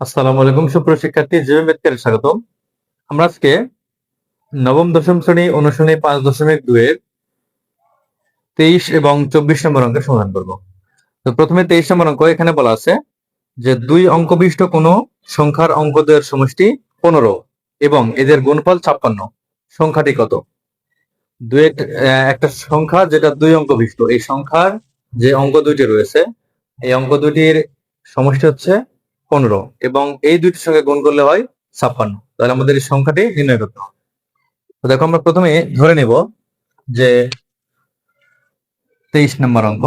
আসসালামু আলাইকুম, সুপ্রিয় শিক্ষার্থী জিও মেথকের স্বাগতম। আমরা আজকে নবম, দশম শ্রেণি, অনুশীলনী পাঁচ দশমিক দুয়ের তেইশ এবং চব্বিশ নম্বর অঙ্কের সমাধান করব। তো প্রথমে তেইশ নম্বর অঙ্ক, এখানে বলা আছে যে দুই অঙ্ক বিশিষ্ট কোন সংখ্যার অঙ্কদের সমষ্টি পনেরো এবং এদের গুণফল ছাপ্পান্ন। সংখ্যাটি কত? দুই একটা সংখ্যা যেটা দুই অঙ্ক বিশিষ্ট এই সংখ্যার যে অঙ্ক দুইটি রয়েছে, এই অঙ্ক দুইটির সমষ্টি হচ্ছে পনেরো এবং এই দুইটির সঙ্গে গুণ করলে হয় ছাপ্পান্ন। তাহলে আমাদের এই সংখ্যাটি নির্ণয় করতে হবে। দেখো আমরা প্রথমে ধরে নেব যে তেইশ নম্বর অঙ্ক।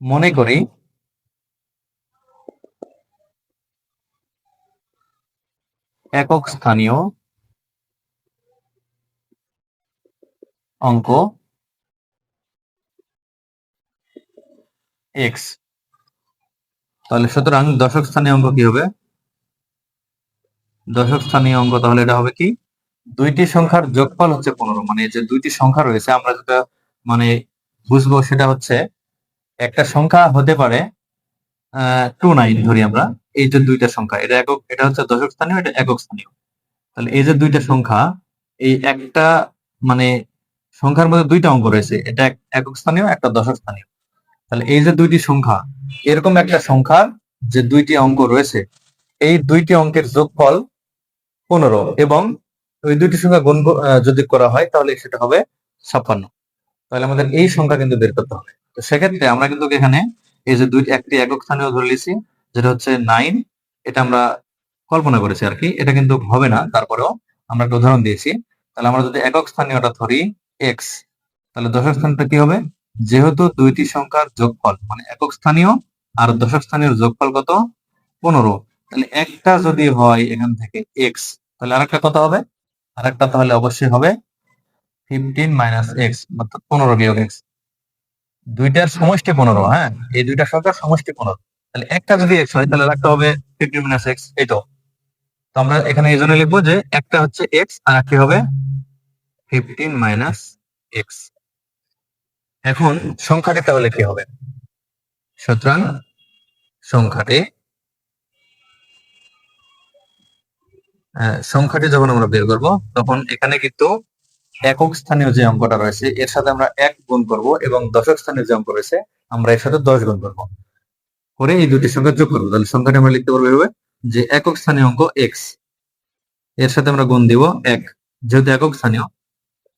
মনে করি একক স্থানীয় অঙ্ক এক্স। তাহলে সুতরাং দশক স্থানীয় অঙ্ক কি হবে? দশক স্থানীয় অঙ্ক তাহলে এটা হবে কি? দুইটি সংখ্যার যোগফল হচ্ছে পনেরো মানে যে দুইটি সংখ্যা রয়েছে, আমরা যেটা মানে বুঝব সেটা হচ্ছে একটা সংখ্যা হতে পারে টু নাইন ধরি আমরা, এই যে দুইটা সংখ্যা, এটা একক, এটা হচ্ছে দশক স্থানীয়, এটা একক স্থানীয়। তাহলে এই যে দুইটা সংখ্যা, এই একটা মানে সংখ্যার মধ্যে দুইটা অঙ্ক রয়েছে, এটা এক- একক স্থানীয়, একটা দশক স্থানীয়। তাহলে এই যে দুইটি সংখ্যা, এরকম একটা সংখ্যা যে দুইটি অঙ্ক রয়েছে, এই দুইটি অঙ্কের যোগফল পনেরো এবং ওই দুইটি সংখ্যা গুণ যদি করা হয়, তাহলে সেটা হবে ছাপ্পান্ন। তাহলে আমাদের এই সংখ্যা কিন্তু বের করতে হবে। তো সেক্ষেত্রে আমরা কিন্তু এখানে এই যে দুই একটি একক স্থানীয় ধরে নিয়েছি, যেটা হচ্ছে নাইন এটা আমরা কল্পনা করেছি আর কি। এটা কিন্তু হবে না, তারপরেও আমরা একটা উদাহরণ দিয়েছি। তাহলে আমরা যদি একক স্থানীয়টা ধরি এক্স তাহলে দশক স্থানটা কি হবে? যেহেতু দুইটি সংখ্যার যোগফল মানে একক স্থানীয় আর দশক স্থানীয় যোগফল কত? পনেরো। তাহলে একটা যদি হয় এখান থেকে এক্স তাহলে আরেকটা কত হবে? আরেকটা তাহলে অবশ্যই হবে ফিফটিন মাইনাস এক্স অর্থাৎ পনেরো বিয়োগ এক্স দুইটার সমষ্টি পনেরো হ্যাঁ? এই দুইটা সংখ্যার সমষ্টি পনেরো। তাহলে একটা যদি এক্স হয়, তাহলে আরেকটা হবে ফিফটিন মাইনাস এক্স এই তো। তো আমরা এখানে এই জন্য লিখব যে একটা হচ্ছে এক্স আর একটি হবে ফিফটিন মাইনাস এক্স এখন সংখ্যাটি তাহলে কি হবে? সুতরাং সংখ্যাটি আহ, সংখ্যাটি যখন আমরা বের করব তখন এখানে কিন্তু একক স্থানীয় যে অঙ্কটা রয়েছে এর সাথে আমরা এক গুণ করব এবং দশক স্থানীয় যে অঙ্ক রয়েছে আমরা এর সাথে দশ গুণ করব। করে এই দুটি সংখ্যা যোগ করব। তাহলে সংখ্যাটি আমরা লিখতে পারব এভাবে যে একক স্থানীয় অঙ্ক এক্সের সাথে আমরা গুণ দিব এক। যেহেতু একক স্থানীয়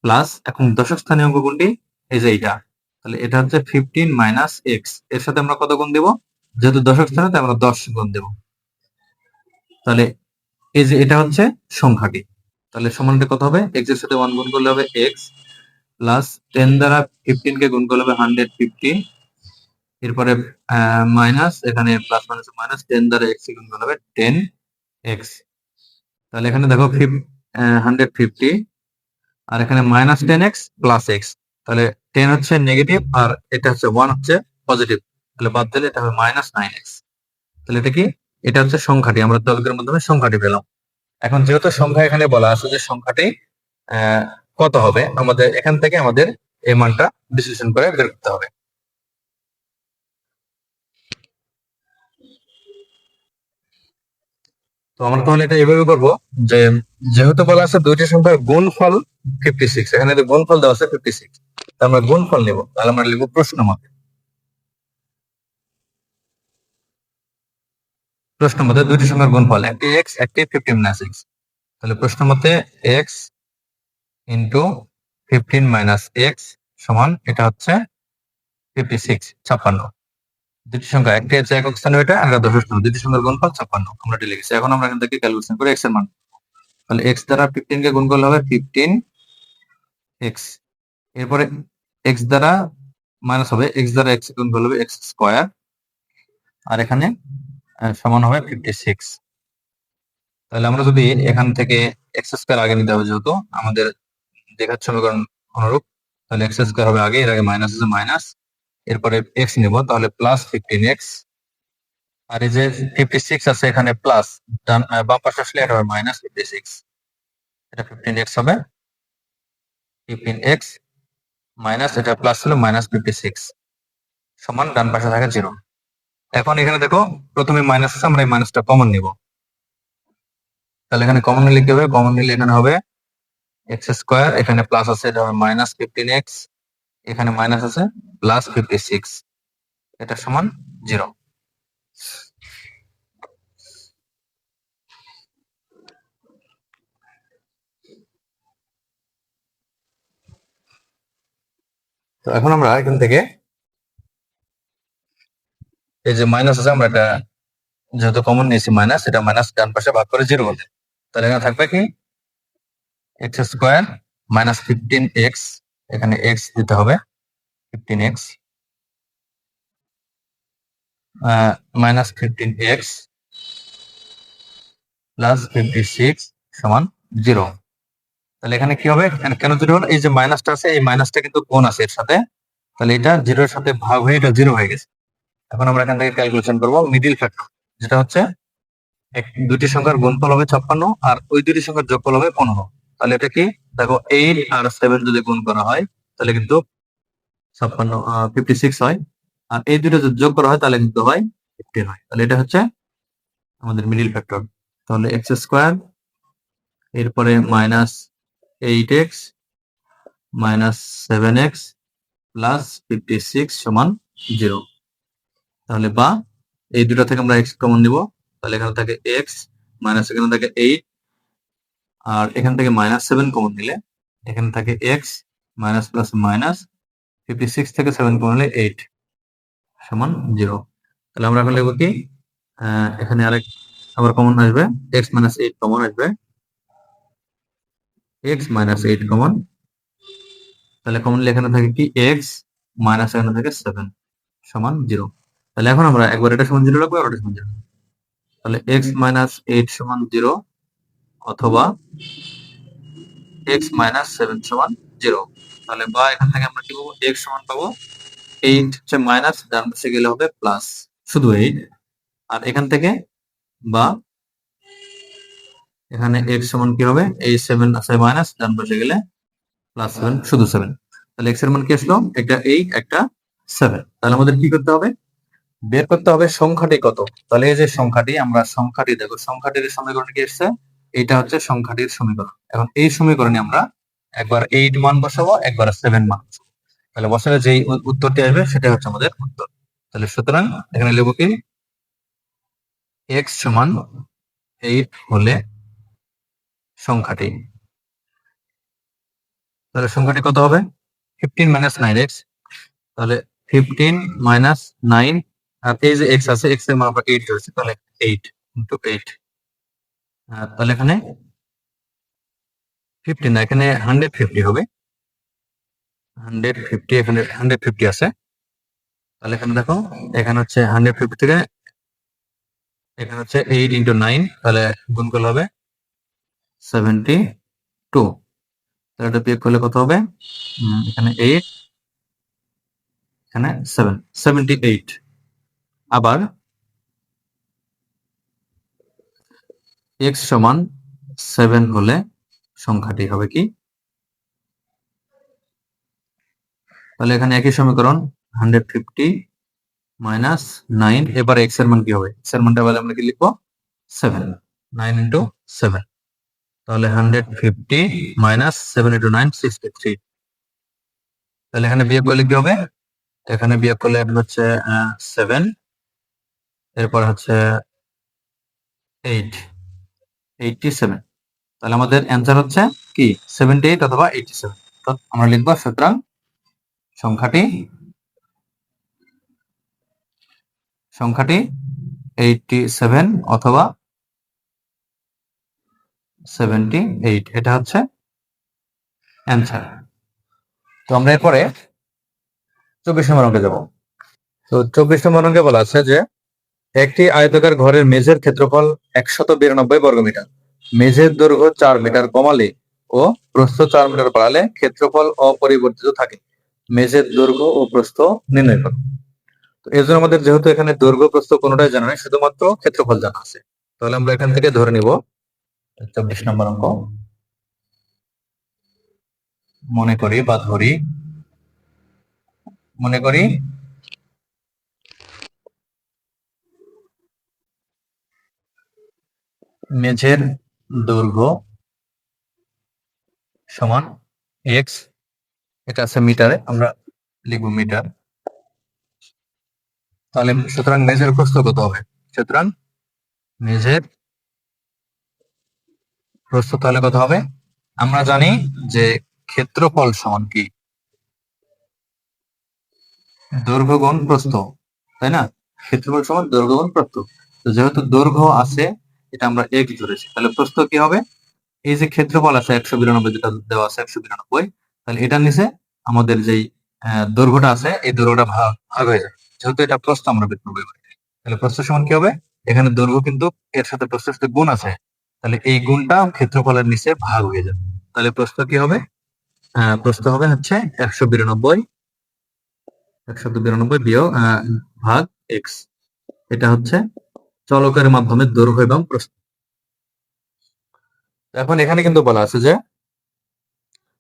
প্লাস এখন দশক স্থানীয় অঙ্ক কোনটি? এই যে এইটা। তাহলে এটা হচ্ছে ফিফটিন মাইনাস এক্সের সাথে আমরা কত গুণ দিব? যেহেতু দশক স্থানে আমরা দশ গুণ দেব। তাহলে এই যে এটা হচ্ছে সংখ্যাটি তাহলে সমানটা কত হবে? এক্সের সাথে ওয়ান গুণ করলে হবে এক্স প্লাস টেন দ্বারা ফিফটিন কে গুণ করলে হবে হান্ড্রেড ফিফটিন এরপরে মাইনাস এখানে প্লাস মাইনাস মাইনাস টেন দ্বারা এক্স গুণ করলে হবে টেন এক্স তাহলে এখানে দেখো হান্ড্রেড ফিফটি আর এখানে minus ten x plus x তাহলে টেন হচ্ছে নেগেটিভ আর এটা হচ্ছে ওয়ান হচ্ছে পজিটিভ তাহলে বাদ দিলে এটা হবে মাইনাস নাইন এক্স তাহলে এটা কি? এটা হচ্ছে সংখ্যাটি, আমরা দলকের মাধ্যমে সংখ্যাটি পেলাম। এখন যেহেতু সংখ্যা এখানে বলা আছে যে সংখ্যাটি কত হবে? আমাদের এখান থেকে আমাদের এই মানটা বিশ্লেষণ করে বের করতে হবে। তো আমরা তাহলে এটা এভাবে করব যে, যেহেতু বলা আছে দুইটি সংখ্যার গুণফল ফিফটি সিক্স এখানে গুণফল দেওয়া আছে ফিফটি সিক্স আমরা গুণফল নেব, তাহলে আমরা লিখব প্রশ্ন মতে। প্রশ্ন মতে দুইটি সংখ্যার গুণফল, একটি এক্স একটি ফিফটিন মাইনাস এক্স তাহলে প্রশ্ন মতে x into fifteen minus x সমান এটা হচ্ছে ফিফটি সিক্স ছাপ্পান্ন। দুটি সংখ্যা, একটি হচ্ছে একক স্থানীয় এটা, আর দশক স্থানীয় দুটি সংখ্যার গুণফল ছাপ্পান্ন, আমরা এটা লিখেছি। এখন আমরা এখান থেকে ক্যালকুলেশন করে এক্সের মান। তাহলে এক্স দ্বারা ফিফটিন কে গুণ করলে হবে ফিফটিন এক্স এরপরে এক্স দ্বারা মাইনাস হবে এক্স দ্বারা এক্স গুণ করলে এক্স স্কোয়ার আর এখানে সমান হবে ফিফটি সিক্স তাহলে আমরা যদি এখান থেকে এক্স স্কোয়ার আগে নিতে হবে যেহেতু, আমাদের দেখার সমীকরণ অনুরূপ, তাহলে এক্স স্কোয়ার হবে আগে, এর আগে মাইনাস আছে মাইনাস এরপরে এক্স নেব, তাহলে প্লাস ফিফটিন এক্স আর এই যে ফিফটি সিক্স আছে এখানে প্লাস ডান বাম পাশে আসলে এটা হবে মাইনাস ফিফটি সিক্স এটা ফিফটিন এক্স হবে ফিফটিন এক্স মাইনাস এটা প্লাস হলো মাইনাস ফিফটি সিক্স সমান ডান পাশে থাকে জিরো এখন এখানে দেখো, প্রথমে মাইনাস আছে, আমরা এই মাইনাসটা কমন নিব। তাহলে এখানে কমন নিলে কি হবে কমন নিলে এখানে হবে এক্স স্কোয়ার এখানে প্লাস আছে, এটা হবে মাইনাস ফিফটিন এক্স এখানে মাইনাস আছে প্লাস ফিফটি সিক্স এটা সমান জিরো তো এখন আমরা এখান থেকে এই যে মাইনাস আছে, আমরা এটা যেহেতু কমন নিয়েছি মাইনাস এটা মাইনাস ডান পাশে ভাগ করে জিরো হলে তাহলে এখানে থাকবে কি? X square minus fifteen x এখানে এক্স দিতে হবে fifteen x minus fifteen x plus fifty six সমান জিরো তাহলে এখানে কি হবে? কেন জিরো হলো? এই যে মাইনাসটা আছে, এই মাইনাসটা কিন্তু কোন আছে এর সাথে। তাহলে এটা জিরোর সাথে ভাগ হয়ে এটা জিরো হয়ে গেছে। এখন আমরা এখান থেকে ক্যালকুলেশন করব মিডিল ফ্যাক্টর যেটা হচ্ছে এক দুটি সংখ্যার গুণফল হবে ছাপ্পান্ন আর ওই দুটি সংখ্যার যোগফল হবে পনেরো। তাহলে এটা কি? দেখো এইট আর সেভেন যদি গুণ করা হয়, তাহলে কিন্তু ছাপ্পান্ন ফিফটি সিক্স হয়। আর এই দুটো যদি যোগ করা হয়, তাহলে কিন্তু হয় ফিফটিন হয়। তাহলে এটা হচ্ছে আমাদের মিডিল ফ্যাক্টর তাহলে এক্স স্কোয়ার এরপরে minus eight x minus seven x plus fifty six সমান জিরো তাহলে বা এই দুটো থেকে আমরা এক্স কমন নিব। তাহলে এখানে থাকে এক্স মাইনাস এখানে থাকে এইট আর এখান থেকে মাইনাস সেভেন কমন নিলে এখানে থাকে x minus plus minus fifty six থেকে সেভেন কমন নিলে এইট সমান জিরো তাহলে আমরা এখন লিখব কি এখানে আরেক আবার কমন আসবে এক্স মাইনাস এইট কমন আসবে। এক্স মাইনাস এইট কমন তাহলে কমন এখানে থাকে কি? এক্স মাইনাস এখানে থাকে সেভেন সমান জিরো তাহলে এখন আমরা একবার এটা সমান জিরো রাখব ওটা সমান জিরো তাহলে এক্স মাইনাস এইট সমান জিরো অথবা এক্স মাইনাস সেভেন সমান জিরো তাহলে বা এখান থেকে আমরা কি পাবো? এক্স সমান পাবো এইট হচ্ছে মাইনাস ডান পাশে গেলে হবে প্লাস শুধু এইট আর এখান থেকে বা এখানে এক্স সমান কি হবে? এই সেভেন আছে মাইনাস ডান পাশে গেলে প্লাস সেভেন শুধু সেভেন তাহলে এক্সের মান কি আসলো? একটা এইট একটা সেভেন তাহলে আমাদের কি করতে হবে? বের করতে হবে সংখ্যাটি কত? তাহলে এই যে সংখ্যাটি, আমরা সংখ্যাটি দেখো, সংখ্যাটির সমীকরণ কি এসছে এটা হচ্ছে সংখ্যাটির সমীকরণ। এখন এই সমীকরণে আমরা একবার এইট মান বসাবো, একবার সেভেন মান তাহলে বসালে যেই উত্তরটি আসবে সেটা হচ্ছে আমাদের উত্তর। তাহলে সুতরাং এখানে লিখব কি? এক্স সমান এইট হলে সংখ্যাটি। তাহলে সংখ্যাটি কত হবে? ফিফটিন মাইনাস নাইন এক্স তাহলে ফিফটিন মাইনাস নাইন আর এই যে এক্স আছে এক্সের মান এইট ধরেছি, তাহলে এইট ইন্টু এইট তাহলে এখানে ফিফটি না, এখানে হান্ড্রেড ফিফটি হবে। হান্ড্রেড ফিফটি এখানে হান্ড্রেড ফিফটি আছে। তাহলে এখানে দেখো, এখানে হচ্ছে হান্ড্রেড ফিফটি থেকে, এখানে হচ্ছে এইট ইন্টু নাইন তাহলে গুণ করলে হবে সেভেন্টি টু তাহলে এটা বিয়োগ করলে কত হবে? এখানে এইট এখানে সেভেন সেভেন্টি এইট আবার এক্স সমান সেভেন হলে সংখ্যাটি হবে কি? তাহলে এখানে একই সমীকরণ হান্ড্রেড ফিফটি মাইনাস নাইন এবার এক্সের মান কি হবে? এক্সের মানটা আমরা কি লিখব? সেভেন নাইন ইন্টু সেভেন তাহলে hundred fifty minus seven into nine sixty three তাহলে এখানে বিয়োগ করলে কি হবে? এখানে বিয়োগ করলে আপনার হচ্ছে সেভেন এরপর হচ্ছে এইট এইটটি সেভেন তাহলে আমাদের অ্যান্সার হচ্ছে কি? সেভেন্টি এইট অথবা এইটটি সেভেন তো আমরা লিখব সুতরাং সংখ্যাটি সংখ্যাটি এইটটি সেভেন অথবা সেভেন্টি এইট এটা হচ্ছে অ্যান্সার তো আমরা এরপরে চব্বিশ নম্বর অঙ্কে যাব। তো চব্বিশ নম্বর অঙ্কে বলা আছে যে, একটি আয়তাকার ঘরের মেঝের ক্ষেত্রফল একশত বিরানব্বই বর্গমিটার মেঝের দৈর্ঘ্য চার মিটার কমালে ও প্রস্থ চার মিটার বাড়ালে ক্ষেত্রফল অপরিবর্তিত থাকে। মেঝের দৈর্ঘ্য ও প্রস্থ নির্ণয় করো। তো এর আমাদের যেহেতু এখানে দৈর্ঘ্য, প্রস্থ কোনোটাই জানা নেই, শুধুমাত্র ক্ষেত্রফল জানা আছে। তাহলে আমরা এখান থেকে ধরে নিব চব্বিশ নম্বর অঙ্ক। মনে করি বা ধরি। মনে করি? মেঝের দৈর্ঘ্য সমান এক্স এটা আছে মিটারে, আমরা লিখব মিটার। তাহলে সুতরাং মেঝের প্রস্থ কত হবে? সুতরাং মেঝের প্রস্থ তাহলে কত হবে? আমরা জানি যে ক্ষেত্রফল সমান কি? দৈর্ঘ্য গুণ প্রস্থ, তাই না? ক্ষেত্রফল সমান দৈর্ঘ্য গুণ প্রস্থ। তো যেহেতু দৈর্ঘ্য আছে, এটা আমরা এক্স ধরেছি, তাহলে প্রস্থ কি হবে? এই যে ক্ষেত্রফল আছে একশো বিরানব্বই যেটা দেওয়া আছে, একশো বিরানব্বই, তাহলে এটার নিচে আমাদের যেই দৈর্ঘ্যটা আছে, এই দৈর্ঘ্যটা ভাগ ভাগ হয়ে যাবে। যেহেতু এটা প্রস্থ, আমরা বের করব তাহলে প্রস্থ সমান কি হবে? এখানে দৈর্ঘ্য কিন্তু এর সাথে সাথে গুণ আছে। তাহলে এই গুণটা ক্ষেত্রফলের নিচে ভাগ হয়ে যাবে। তাহলে প্রস্থ কি হবে? প্রস্থ হবে হচ্ছে একশো বিরানব্বই। একশো বিরানব্বই বিয়োগ ভাগ এক্স এটা হচ্ছে চলকের মাধ্যমে দৈর্ঘ্য এবং প্রস্থ। এখন এখানে কিন্তু বলা আছে যে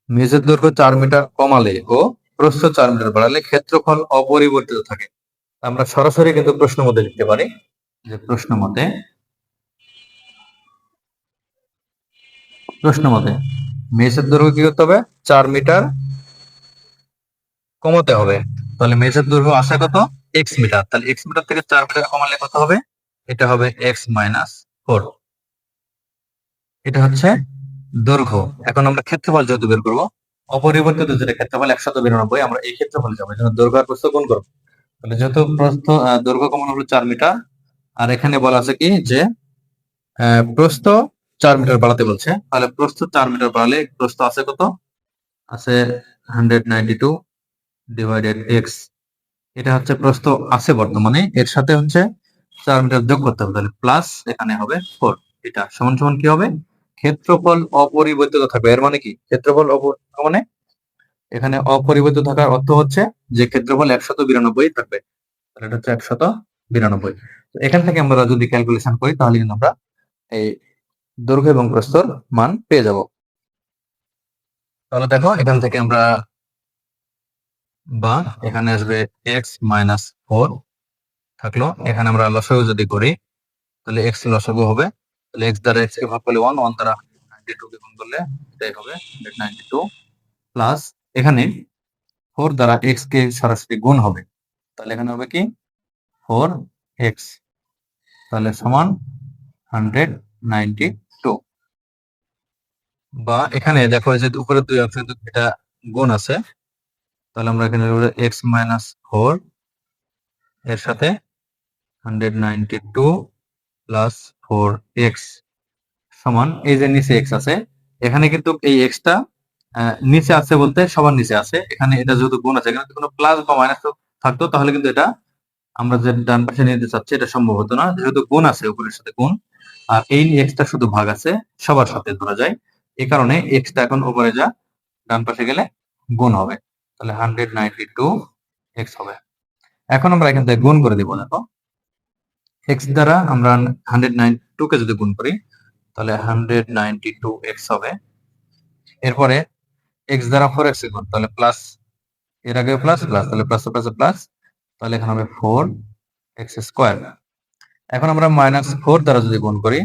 মেঝের দৈর্ঘ্য চার মিটার কমালে ও প্রস্থ চার মিটার বাড়ালে ক্ষেত্রফল অপরিবর্তিত থাকে। আমরা সরাসরি কিন্তু প্রশ্ন মধ্যে লিখতে পারি। যে প্রশ্ন মতে প্রশ্ন মতে মেঝের দৈর্ঘ্য কি করতে হবে? চার মিটার কমাতে হবে। তাহলে মেঝের দৈর্ঘ্য আসে কত? X metre. তাহলে এক্স মিটার থেকে চার মিটার কমালে কত হবে? এটা হবে এক্স মাইনাস ফোর এটা হচ্ছে দৈর্ঘ্য। এখন আমরা ক্ষেত্রফল যেহেতু বের করব, অপরিবর্তিত যেটা ক্ষেত্রফল একশত বিরানব্বই, আমরা এই ক্ষেত্রফলে যাব। জন্য দৈর্ঘ্য আর প্রস্থ গুণ করব। তাহলে যেহেতু প্রস্থ দৈর্ঘ্য কমানো হলো চার মিটার, আর এখানে বলা আছে কি যে প্রস্থ চার মিটার বাড়াতে বলছে। তাহলে প্রস্থ চার মিটার বাড়ালে প্রস্থ আছে কত? আছে হান্ড্রেড টু ডিভাইডেড এক্স এটা হচ্ছে প্রস্থ আছে বর্তমানে। এর সাথে হচ্ছে চার মিটার যোগ করতে হবে, তাহলে প্লাস এখানে হবে ফোর এটা সমান সমান কি হবে? ক্ষেত্রফল অপরিবর্তিত থাকবে। এর মানে কি? ক্ষেত্রফল মানে এখানে অপরিবর্তিত থাকার অর্থ হচ্ছে যে ক্ষেত্রফল একশত বিরানব্বই থাকবে। তাহলে এটা হচ্ছে একশত বিরানব্বই। এখান থেকে আমরা যদি ক্যালকুলেশন করি, তাহলে কিন্তু আমরা এই দৈর্ঘ্য এবং প্রস্তর মান পেয়ে যাব। তাহলে দেখো, এখান থেকে আমরা বা এখানে আসবে এক্স মাইনাস ফোর থাকল। এখানে আমরা লসাগু যদি করি, তাহলে এক্স লসাগু হবে। তাহলে এক্স দ্বারা এক্স কে ভাগ করলে ওয়ান ওয়ান দ্বারা নাইনটি টু কে গুণ করলে এটাই হবে নাইনটি টু প্লাস এখানে ফোর দ্বারা এক্স কে সরাসরি গুণ হবে। তাহলে এখানে হবে কি? ফোর এক্স তাহলে সমান হান্ড্রেড নাইনটি বা এখানে দেখো যে উপরে দুই অংশ এটা গুণ আছে। তাহলে আমরা এখানে এক্স মাইনাস ফোর এর সাথে hundred ninety two plus four x সমান এই যে নিচে এক্স আছে। এখানে কিন্তু এই এক্সটা নিচে আছে বলতে সবার নিচে আছে। এখানে এটা যেহেতু গুণ আছে, এখানে কোনো প্লাস বা মাইনাস থাকতো, তাহলে কিন্তু এটা আমরা যে ডান পাশে নিতে চাচ্ছি, এটা সম্ভব হতো না। যেহেতু গুণ আছে, উপরের সাথে গুণ। আর এই এক্সটা শুধু ভাগ আছে, সবার সাথে ধরা যায়। এই কারণে এক্সটা এখন উপরে যা, ডান পাশে গেলে গুণ হবে। তাহলে হান্ড্রেড নাইনটি টু এক্স হবে। এখন আমরা এখান থেকে গুণ করে দিব, দেখো। এক্স দ্বারা আমরা হান্ড্রেড নাইনটি টু কে যদি গুণ করি, তাহলে হান্ড্রেড নাইনটি টু এক্স হবে। এরপরে এক্স দ্বারা ফোর এক্স গুণ, তাহলে প্লাস এর আগে প্লাস প্লাস তাহলে প্লাস প্লাস প্লাস তাহলে এখানে হবে ফোর এক্স স্কোয়ার এখন আমরা মাইনাস ফোর দ্বারা যদি গুণ করি,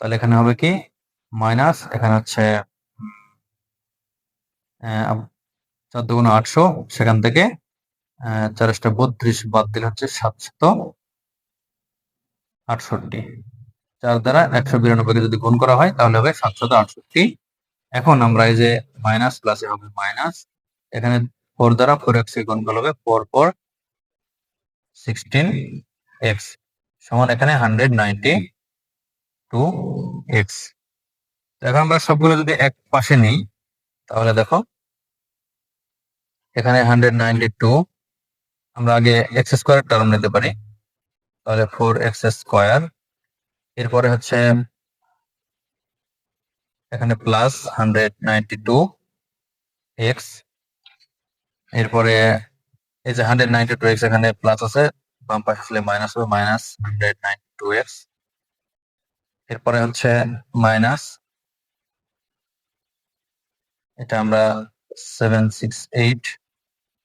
তাহলে এখানে হবে কি? মাইনাস, এখানে হচ্ছে চোদ্দ গুণ আটশো, সেখান থেকে চারশটা বত্রিশ বাদ দিলে হচ্ছে সাতশত আটষট্টি। চার দ্বারা একশো বিরানব্বই যদি গুণ করা হয়, তাহলে হবে সাতশত আটষট্টি। এখন আমরা এই যে মাইনাস প্লাসে হবে মাইনাস, এখানে ফোর দ্বারা ফোর এক্স গুণ করা হবে ফোর ফোর সিক্সটিন এক্স সমান এখানে হান্ড্রেড নাইনটি টু এক্স এখন আমরা সবগুলো যদি এক পাশে নিই, তাহলে দেখো, এখানে হান্ড্রেড নাইনটি টু আমরা আগে এক্স স্কোয়ার টার্ম নিতে পারি, তাহলে ফোর এক্স স্কোয়ার এরপরে হচ্ছে এখানে plus hundred ninety two x এরপরে এই যে হান্ড্রেড নাইনটি টু এক্স এখানে প্লাস আছে, বাম পাশে আসলে মাইনাস হবে minus hundred ninety two x এরপরে হচ্ছে মাইনাস এটা আমরা সেভেন সিক্স এইট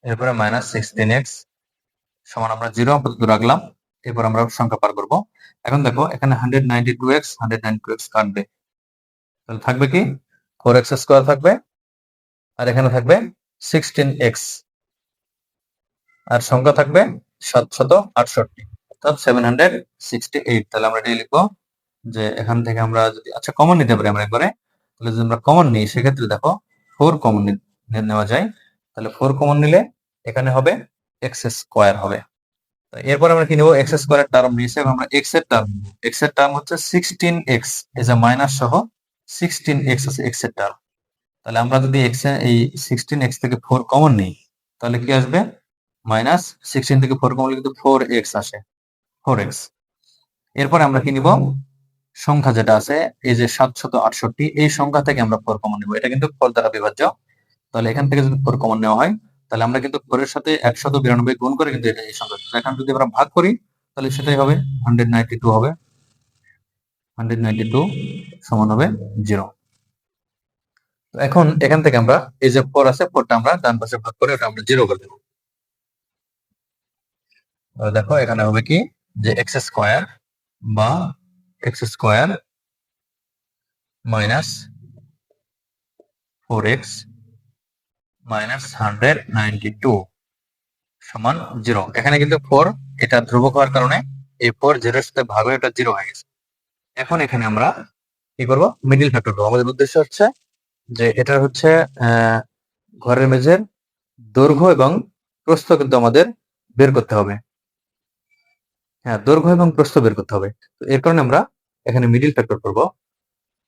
এরপরে মাইনাস সিক্সটিন এক্স সমান আমরা জিরো আপাতত রাখলাম, এরপর আমরা সংখ্যা পার করব। এখন দেখো, এখানে hundred ninety two x hundred ninety two x কাটবে। তাহলে থাকবে কি? ফোর এক্স স্কোয়ার থাকবে, আর এখানে থাকবে সিক্সটিন এক্স আর সংখ্যা থাকবে সাতশত আটষট্টি, অর্থাৎ সেভেন হান্ড্রেড সিক্সটি এইট তাহলে আমরা এটাই লিখব যে এখান থেকে আমরা যদি আচ্ছা কমন নিতে পারি আমরা একবারে। তাহলে যদি আমরা কমন নিই, সেক্ষেত্রে দেখো ফোর কমন নেওয়া যায়। তাহলে ফোর কমন নিলে এখানে হবে এক্স স্কোয়ার হবে। এরপর আমরা কি নেব? এক্স স্কোয়ার টার্ম নিয়েছি আমরা এক্সের টার্ম এক্সের টার্ম হচ্ছে sixteen x as a minus সহ সিক্সটিন এক্স আছে এক্সের টার্ম তাহলে আমরা যদি এক্স এই সিক্সটিন এক্স থেকে ফোর কমন নিই, তাহলে কি আসবে? মাইনাস সিক্সটিন থেকে ফোর কমন কিন্তু ফোর এক্স আসে ফোর এক্স এরপর আমরা কি নিব? সংখ্যা যেটা আছে, এই যে সাতশত আটষট্টি, এই সংখ্যা থেকে আমরা ফোর কমন নিব। এটা কিন্তু ফোর দ্বারা বিভাজ্য। তাহলে এখান থেকে যদি ফোর কমন নেওয়া হয়, তাহলে আমরা কিন্তু ফোরের সাথে একশত বিরানব্বই গুণ করে কিন্তু এটা এই সংখ্যা এখন যদি আমরা ভাগ করি, তাহলে সেটাই হবে হান্ড্রেড নাইনটি টু হবে। হান্ড্রেড নাইনটি টু সমান হবে জিরো। এখন এখান থেকে আমরা এই যে ফোর আছে ফোরটা আমরা ডান পাশে ভাগ করে ওটা আমরা জিরো করে দেবো। দেখো এখানে হবে কি? যে এক্স স্কোয়ার বা x square minus four x minus hundred ninety two সমান জিরো এখানে কিন্তু ফোর এটা ধ্রুবক হওয়ার কারণে এই ফোর জিরোর সাথে ভাগ এটা জিরো হয়ে গেছে। এখন এখানে আমরা কি করব? মিডিল ফ্যাক্টর করব। আমাদের উদ্দেশ্য হচ্ছে যে এটা হচ্ছে ঘরের মেঝের দৈর্ঘ্য এবং প্রস্থ কিন্তু আমাদের বের করতে হবে। হ্যাঁ দৈর্ঘ্য এবং প্রস্থ বের করতে হবে। তো এর কারণে আমরা এখানে মিডিল ফ্যাক্টর করব।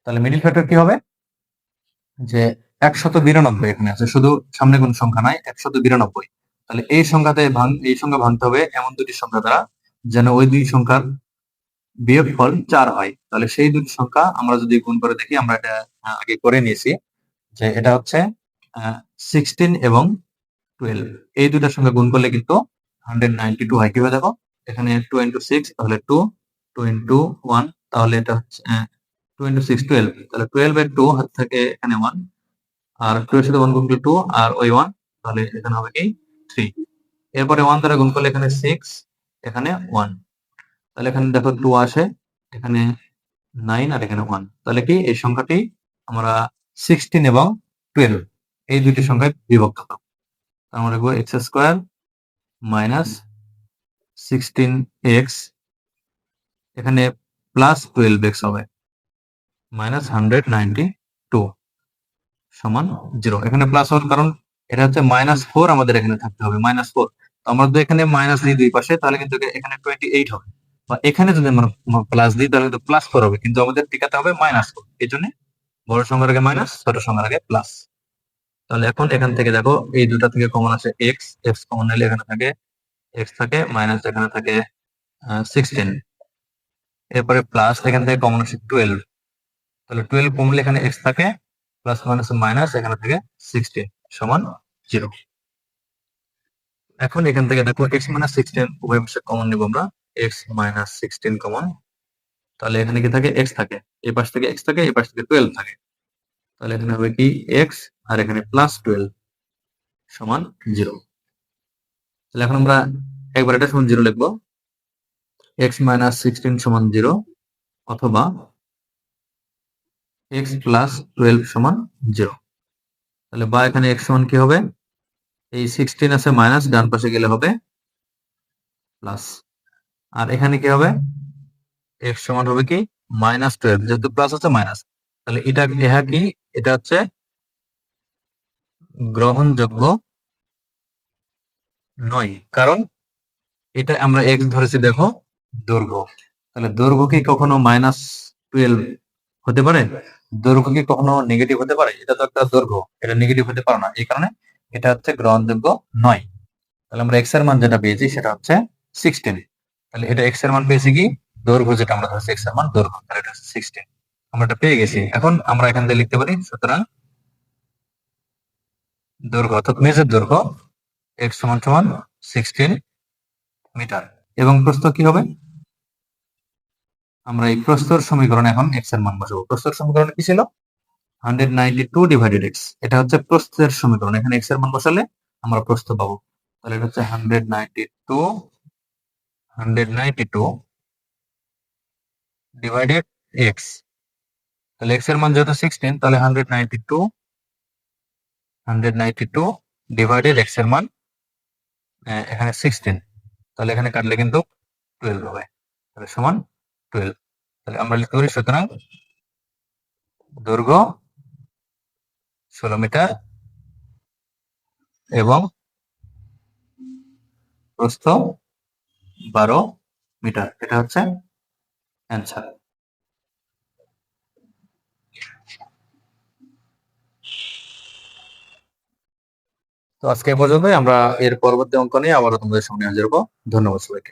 তাহলে মিডিল ফ্যাক্টর কি হবে? যে একশত বিরানব্বই এখানে আছে, শুধু সামনে কোন সংখ্যা নাই, একশত বিরানব্বই। তাহলে এই সংখ্যাতে ভাঙ, এই সংখ্যা ভাঙতে হবে এমন দুটি সংখ্যা দ্বারা, যেন ওই দুই সংখ্যার বিয়োগ ফল চার হয়। তাহলে সেই দুটি সংখ্যা আমরা যদি গুণ করে দেখি, আমরা এটা আগে করে নিয়েছি যে এটা হচ্ছে সিক্সটিন এবং টুয়েলভ এই দুটার সঙ্গে গুণ করলে কিন্তু হান্ড্রেড নাইনটি টু হয় কীভাবে দেখো এখানে টু ইন্টু সিক্স তাহলে টু টু ইন্টু ওয়ান তাহলে এটা হচ্ছে টু ইন্টু সিক্স টুয়েলভ তাহলে টুয়েলভ এর টু হাত থাকে এখানে ওয়ান আর টু এর সাথে ওয়ান গুণ করলে টু আর ওই ওয়ান তাহলে এখানে হবে কি? থ্রি এরপরে ওয়ান দ্বারা গুণ করলে এখানে সিক্স এখানে ওয়ান তাহলে এখানে দেখো টু আসে, এখানে নাইন আর এখানে ওয়ান তাহলে কি? এই সংখ্যাটি আমরা সিক্সটিন এবং টুয়েলভ এই দুটি সংখ্যায় বিভক্ত করব। আমরা লিখব এক্স স্কোয়ার মাইনাস এক্স এখানে প্লাস টুয়েলভ এক্স হবে মাইনাস হান্ড্রেড টু সমান জিরো এখানে প্লাস হওয়ার কারণ এটা হচ্ছে মাইনাস ফোর আমাদের এখানে থাকতে হবে মাইনাস ফোর আমরা এখানে মাইনাস দিই দুই পাশে, তাহলে কিন্তু এখানে টোয়েন্টি এইট হবে। বা এখানে যদি আমরা প্লাস দিই, তাহলে কিন্তু প্লাস ফোর হবে, কিন্তু আমাদের টিকাতে হবে মাইনাস ফোর এই জন্য বড় সংখ্যার আগে মাইনাস ছোট সংখ্যার আগে প্লাস তাহলে এখন এখান থেকে দেখো, এই দুটা থেকে কমন আসে এক্স এক্স কমন নিলে এখানে থাকে এক্স থাকে মাইনাস এখানে থাকে সিক্সটিন এরপরে প্লাস এখান থেকে কমন আসে টুয়েলভ তাহলে টুয়েলভ কমলে এখানে এক্স থাকে প্লাস মাইনাস মাইনাস এখানে থেকে সিক্সটিন সমান জিরো এখন এখান থেকে দেখো এক্স মাইনাস সিক্সটিন উভয় পাশে কমন নিব আমরা। এক্স মাইনাস সিক্সটিন কমন তাহলে এখানে কি থাকে? এক্স থাকে। এই পাশ থেকে এক্স থাকে, এই পাশ থেকে টুয়েলভ থাকে। তাহলে এখানে হবে কি এক্স আর এখানে প্লাস টুয়েলভ সমান জিরো তাহলে এখন আমরা একবার এটা সমান জিরো লিখব। এক্স মাইনাস সিক্সটিন সমান জিরো অথবা এক্স প্লাস টুয়েলভ সমান জিরো। তাহলে বা এখানে এক্স সমান কি হবে? এই সিক্সটিন আছে মাইনাস ডান পাশে গেলে হবে প্লাস আর এখানে কি হবে? এক্স সমান হবে কি? মাইনাস টুয়েলভ যেহেতু প্লাস আছে মাইনাস তাহলে এটা কি? এটা হচ্ছে গ্রহণযোগ্য নয়। কারণ এটা আমরা এক্স ধরেছি, দেখো দৈর্ঘ্য তাহলে দৈর্ঘ্য কি কখনো মাইনাস টুয়েলভ হতে পারে? দৈর্ঘ্য কি কখনো নেগেটিভ হতে পারে? এটা তো একটা দৈর্ঘ্য এটা নেগেটিভ হতে পারে না। এই কারণে এটা হচ্ছে গ্রহণযোগ্য নয়। তাহলে আমরা এক্সের মান যেটা পেয়েছি, সেটা হচ্ছে সিক্সটিন তাহলে এটা এক্সের মান পেয়েছি কি? দৈর্ঘ্য যেটা আমরা ধরছি এক্সের মান দৈর্ঘ্য তাহলে এটা হচ্ছে সিক্সটিন আমরা এটা পেয়ে গেছি। এখন আমরা এখান থেকে লিখতে পারি, সুতরাং দৈর্ঘ্য অর্থাৎ মেজের দৈর্ঘ্য এক্স সমান সমান সিক্সটিন মিটার। এবং প্রস্থ কি হবে? আমরা এই প্রস্তর সমীকরণ এখন এক্সের মান বসাবো। প্রস্তর সমীকরণ কি ছিল? Hundred ninety two divided x এটা হচ্ছে প্রস্থের সমীকরণ। এখানে এক্সের মান বসালে আমরা প্রস্থ পাবো। তাহলে এটা হচ্ছে hundred ninety two hundred ninety two divided x তাহলে এক্সের মান যেহেতু সিক্সটিন তাহলে hundred ninety two hundred ninety two divided এক্সের মান এখানে সিক্সটিন তাহলে এখানে কাটলে কিন্তু টুয়েলভ হবে। তাহলে সমান টুয়েলভ তাহলে আমরা লিখতে পারি, সুতরাং দৈর্ঘ্য ষোলো মিটার এবং প্রস্থ বারো মিটার। এটা হচ্ছে অ্যান্সার তো আজকে পর্যন্তই। আমরা এর পরবর্তী অঙ্ক নিয়ে আবারও তোমাদের সামনে হাজির হব। ধন্যবাদ সবাইকে।